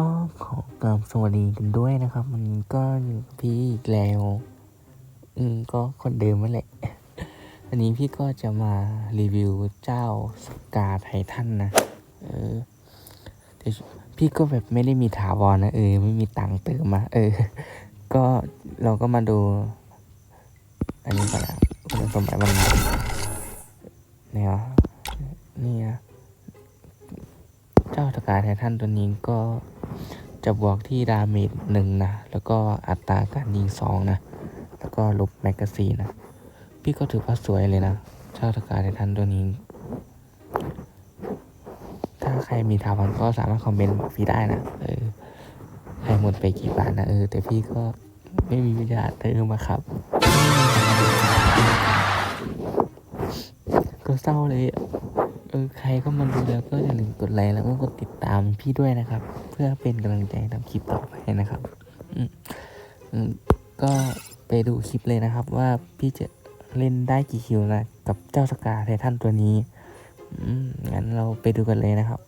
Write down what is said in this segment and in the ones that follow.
ก็ขอกราบสวัสดีกันด้วยนะครับ มันก็อยู่กับพี่อีกแล้ว อืมก็คนเดิมนั่นแหละ อันนี้พี่ก็จะมารีวิวเจ้าสกาไททันนะ เออแต่พี่ก็แบบไม่ได้มีถาวรนะเออ ไม่มีตังค์เติมมา เออ ก็เราก็มาดู อันนี้ก่อนนะคุณสมบัติมันเนี่ยนี่นะเจ้าตะกาไททันตัวนี้ก็ จะบวกที่ดาเมจหนึ่งนะ แล้วก็อัตราการยิงสองนะ แล้วก็ลบแมกกาซีนนะ พี่ก็ถือว่าสวยเลยนะเจ้าตะกาไททันตัวนี้ ถ้าใครมีทาวันก็สามารถคอมเมนต์บอกพี่ได้นะ เออให้หมดไปกี่บาทนะ เออ แต่พี่ก็ไม่มีวิญญาณเติมมาครับ ก็เศร้าเลย เออใครก็มาดูแล้วก็อย่าลืมกดไลค์แล้วก็กดติดตามพี่ด้วยนะครับ เพื่อเป็นกำลังใจทำคลิปต่อไปนะครับอืมอืมก็ไปดูคลิปเลยนะครับว่าพี่จะเล่นได้กี่คิวนะกับเจ้าสกาไททันตัวนี้อืมงั้นเราไปดูกันเลยนะครับ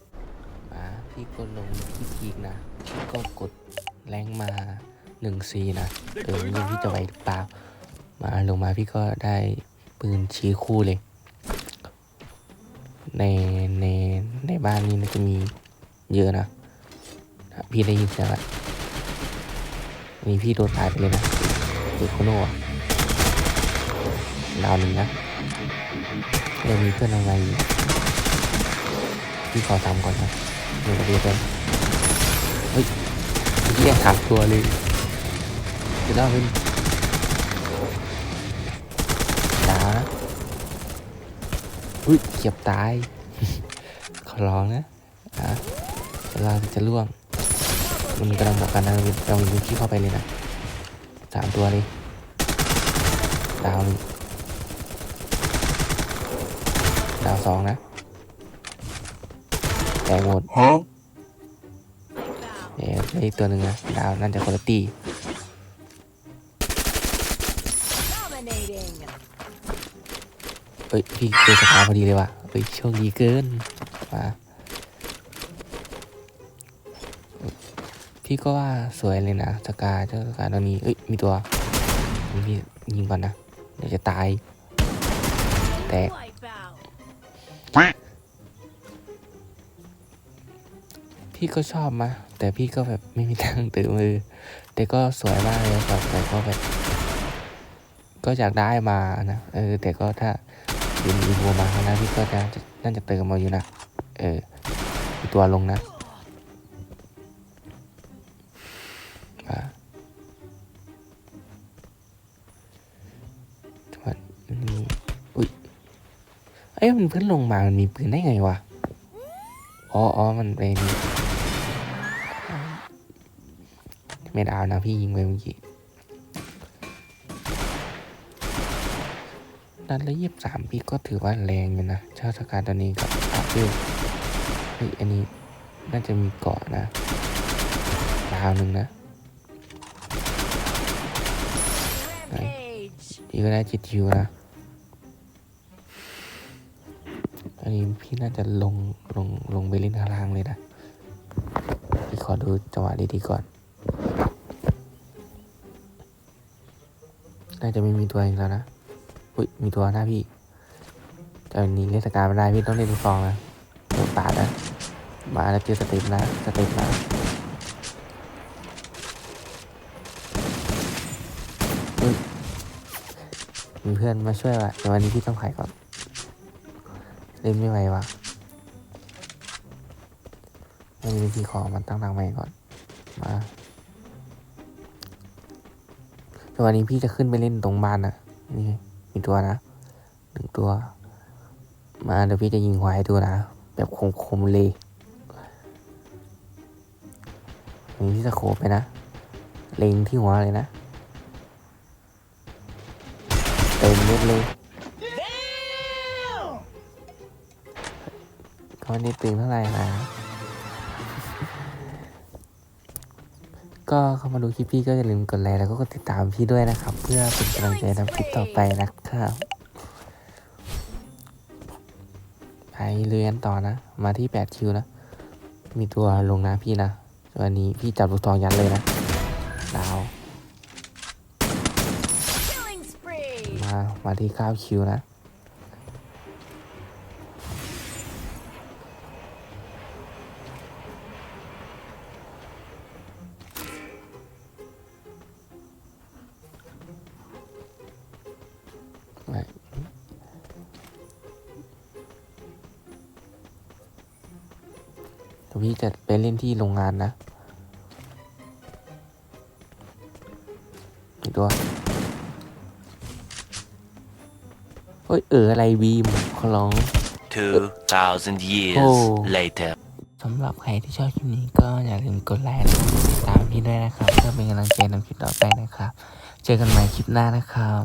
มาพี่ก็ลงที่พีกนะพี่ก็กดแรงมาหนึ่งซีนะเออยังพี่จะไหวหรือเปล่ามาลงมาพี่ก็ได้ปืนชี้คู่เลย ในในในบ้านนี้มันจะมีเยอะนะพี่ได้ยินเสียงละนี่พี่โดนตายไปเลยนะเด็กโคโน่ดาวหนึ่งนะยังมีเพื่อนอะไรพี่ขอตามก่อนนะเดี๋ยวมาดูกันเฮ้ยพี่แยกถามตัวเลยเดี๋ยวเล่าเป็นดาวนะ อุ้ยเกียบตาย ขอร้องนะอะเวลาจะล่วง มันกำลังบอกกันนะเรายิงที่เข้าไปเลยนะสามตัวเลยดาวหนึ่งดาวสองนะแตกหมดเดี๋ยวเหลืออีกตัวหนึ่งนะดาวนั่นจะคนละตี เอ้ยพี่เจอสตาร์พอดีเลยว่ะเฮ้ยโชคดีเกินมาพี่ก็ว่าสวยเลยนะสกาเจ้าสกาตัวนี้เอ้ยมีตัวพี่ยิงก่อนนะเดี๋ยวจะตายแตกพี่ก็ชอบมาแต่พี่ก็แบบไม่มีตังตือมือ แต่ก็สวยมากเลยครับแต่ก็แบบก็อยากได้มานะเออแต่ก็ถ้า เป็นอีโวมาข้างหน้าพี่ก็จะจะน่าจะเติมมาอยู่นะ เออตัวลงนะมาจังหวะนี้อุ้ยเอ้ยมันเพิ่งลงมา มันมีปืนได้ไงวะ อ๋ออ๋อมันเป็นไม่ดาวนะพี่ยิงไปเมื่อกี้ นัดละยี่สิบสามพีก็ถือว่าแรงอยู่นะเจ้าสการตัวนี้กับอาฟิลเฮ้ยอันนี้น่าจะมีเกาะนะดาวหนึ่งนะอีก็ได้จิตคิวนะอันนี้พี่น่าจะลงลงลงไปเล่นข้างล่างเลยนะพี่ขอดูจังหวะดีๆก่อน น่าจะไม่มีตัวเอีกแล้วนะ อุ้ยมีตัวหน้าพี่แต่วันนี้เล่นสกาไม่ได้พี่ต้องเล่นลูกซองนะโดนปาดนะมาแล้วเจอสเต็ปนะสเต็ปนะมีเพื่อนมาช่วยว่ะแต่วันนี้พี่ต้องไขก่อนเล่นไม่ไหววะไม่มีวิธีขอมันตั้งหลังใหม่ก่อน มาแต่วันนี้พี่จะขึ้นไปเล่นตรงบ้านนะนี่ มีตัวนะหนึ่งตัว มาเดี๋ยวพี่จะยิงหัวให้ดูนะ แบบคมๆเลยมีที่จะโคบไปนะ เล็งที่หัวเลยนะ เต็มเม็ดเลยก็ไม่ได้ตึงเท่าไหร่นะ ก็เข้ามาดูคลิปพี่ก็อย่าลืมกดไลค์แล้วก็กดติดตามพี่ด้วยนะครับ เพื่อเป็นกำลังใจทำคลิปต่อไปนะครับ ไปเรียนต่อนะ มาที่แปดคิวนะ มีตัวลงนะพี่นะวันนี้พี่จับลูกทองยันเลยนะดาว Killing spree. มา มาที่เก้าคิวนะ ไม่เดี๋ยวพี่จะไปเล่นที่โรงงานนะอีกตัวเฮ้ยเอออะไรบีมขอร้อง 2,000 years Oh. later. สำหรับใครที่ชอบคลิปนี้ก็อย่าลืมกดไลค์และกดติดตามพี่ด้วยนะครับ เพื่อเป็นกำลังใจในคลิปต่อไปนะครับ เจอกันใหม่คลิปหน้านะครับ